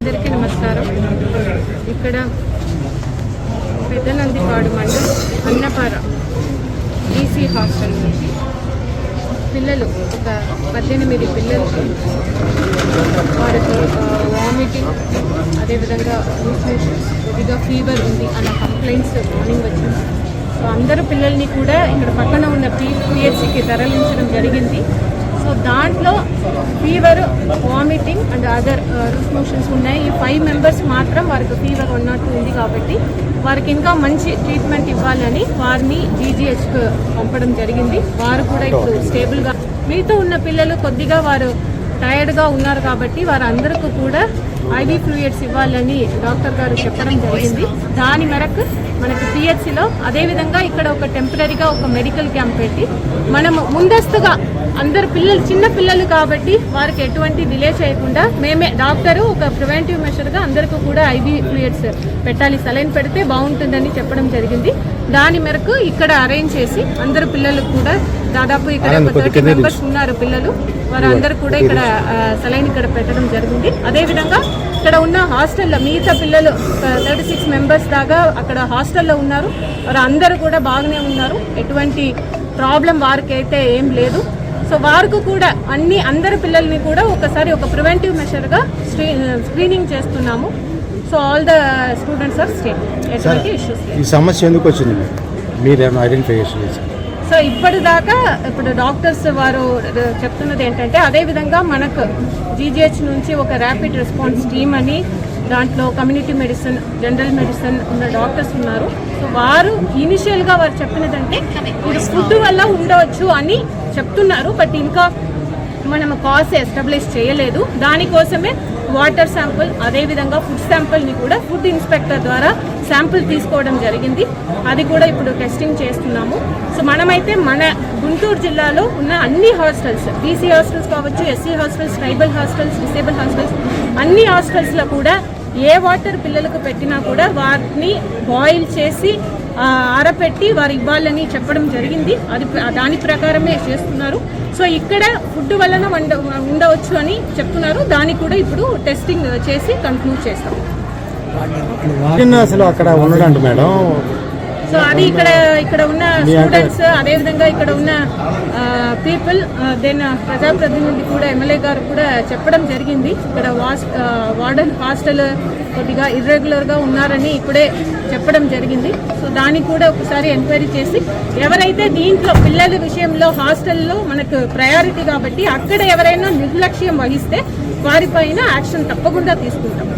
అందరికీ నమస్కారం. ఇక్కడ పెద్దనందిపాడు మండలం అన్నపార బీసీ హాస్టల్ నుంచి. పిల్లలు ఒక పద్దెనిమిది పిల్లలకి వారికి వామిటింగ్ అదేవిధంగా లూజ్ కొద్దిగా ఫీవర్ ఉంది అన్న కంప్లైంట్స్ మార్నింగ్ వచ్చింది. సో అందరు పిల్లల్ని కూడా ఇక్కడ పక్కన ఉన్న పీ పిహెచ్సికి తరలించడం జరిగింది. Fever vomiting and other loose motions ఉన్నాయి. ఈ ఫైవ్ మెంబర్స్ మాత్రం వారికి ఫీవర్ వన్ నాట్ టూ ఉంది కాబట్టి వారికి ఇంకా మంచి ట్రీట్మెంట్ ఇవ్వాలని వారిని జీజీహెచ్కు పంపడం జరిగింది. వారు కూడా ఇప్పుడు స్టేబుల్గా మీతో ఉన్న పిల్లలు కొద్దిగా వారు టైర్డ్గా ఉన్నారు కాబట్టి వారందరికీ కూడా ఐవీ ఫ్లూయిడ్స్ ఇవ్వాలని డాక్టర్ గారు చెప్పడం జరిగింది. దాని మేరకు మనకి పిహెచ్సిలో అదేవిధంగా ఇక్కడ ఒక టెంపరీగా ఒక మెడికల్ క్యాంప్ పెట్టి మనము ముందస్తుగా అందరు పిల్లలు చిన్న పిల్లలు కాబట్టి వారికి ఎటువంటి డిలే చేయకుండా మేమే డాక్టరు ఒక ప్రివెంటివ్ మెషర్గా అందరికీ కూడా ఐబీ ఫ్లూయిడ్స్ పెట్టాలి. సలైన్ పెడితే బాగుంటుందని చెప్పడం జరిగింది. దాని మేరకు ఇక్కడ అరేంజ్ చేసి అందరు పిల్లలకు కూడా దాదాపు ఇక్కడ థర్టీ మెంబర్స్ ఉన్నారు పిల్లలు. వారందరూ కూడా ఇక్కడ సలైన్ ఇక్కడ పెట్టడం జరిగింది. అదేవిధంగా ఇక్కడ ఉన్న హాస్టల్లో మిగతా పిల్లలు థర్టీ సిక్స్ మెంబర్స్ దాకా అక్కడ హాస్టల్లో ఉన్నారు. వారు అందరూ కూడా బాగానే ఉన్నారు. ఎటువంటి ప్రాబ్లం వారికి అయితే ఏం లేదు. సో వారికి కూడా అన్ని అందరి పిల్లల్ని కూడా ఒకసారి ఒక ప్రివెంటివ్ మెషర్గా స్క్రీనింగ్ చేస్తున్నాము. So all the students are stay ఎటువంటి ఇష్యూస్ ఈ సమస్య ఎందుకు వచ్చింది? మీరేమో ఐడెంటిఫై చేసి సో ఇప్పటిదాకా ఇప్పుడు డాక్టర్స్ వారు చెప్తున్నది ఏంటంటే అదే విధంగా మనకు జీజీహెచ్ నుంచి ఒక ర్యాపిడ్ రెస్పాన్స్ టీమ్ అని దాంట్లో కమ్యూనిటీ మెడిసిన్ జనరల్ మెడిసిన్ ఉన్న డాక్టర్స్ ఉన్నారు. సో వారు ఇనిషియల్గా వారు చెప్పినదంటే ఇప్పుడు ఫుడ్ వల్ల ఉండవచ్చు అని చెప్తున్నారు. బట్ ఇంకా మనం కాస్ ఎస్టాబ్లిష్ చేయలేదు. దానికోసమే వాటర్ శాంపుల్ అదేవిధంగా ఫుడ్ శాంపుల్ని కూడా ఫుడ్ ఇన్స్పెక్టర్ ద్వారా శాంపుల్ తీసుకోవడం జరిగింది. అది కూడా ఇప్పుడు టెస్టింగ్ చేస్తున్నాము. సో మనమైతే మన గుంటూరు జిల్లాలో ఉన్న అన్ని హాస్టల్స్ బీసీ హాస్టల్స్ కావచ్చు SC hostels tribal hostels disable hostels అన్ని హాస్టల్స్లో కూడా ఏ వాటర్ పిల్లలకు పెట్టినా కూడా వాటిని బాయిల్ చేసి ఆరపెట్టి వారు ఇవ్వాలని చెప్పడం జరిగింది. అది ప్ర- దాని ప్రకారమే చేస్తున్నారు. సో ఇక్కడ ఫుడ్ వలన వండ ఉండవచ్చు అని చెప్తున్నారు. దాన్ని కూడా ఇప్పుడు టెస్టింగ్ చేసి కంక్లూడ్ చేస్తాం అసలు అక్కడ ఉండడంట మేడం. సో అది ఇక్కడ ఇక్కడ ఉన్న స్టూడెంట్స్ అదేవిధంగా ఇక్కడ ఉన్న పీపుల్ దెన్ ప్రజాప్రతినిధి కూడా ఎమ్మెల్యే గారు కూడా చెప్పడం జరిగింది. ఇక్కడ వాస్ వార్డన్ హాస్టల్ కొద్దిగా ఇర్రెగ్యులర్గా ఉన్నారని ఇప్పుడే చెప్పడం జరిగింది. సో దానికి కూడా ఒకసారి ఎంక్వైరీ చేసి ఎవరైతే దీంట్లో పిల్లల విషయంలో హాస్టల్లో మనకు ప్రయారిటీ కాబట్టి అక్కడ ఎవరైనా నిర్లక్ష్యం వహిస్తే వారిపైన యాక్షన్ తప్పకుండా తీసుకుంటాం.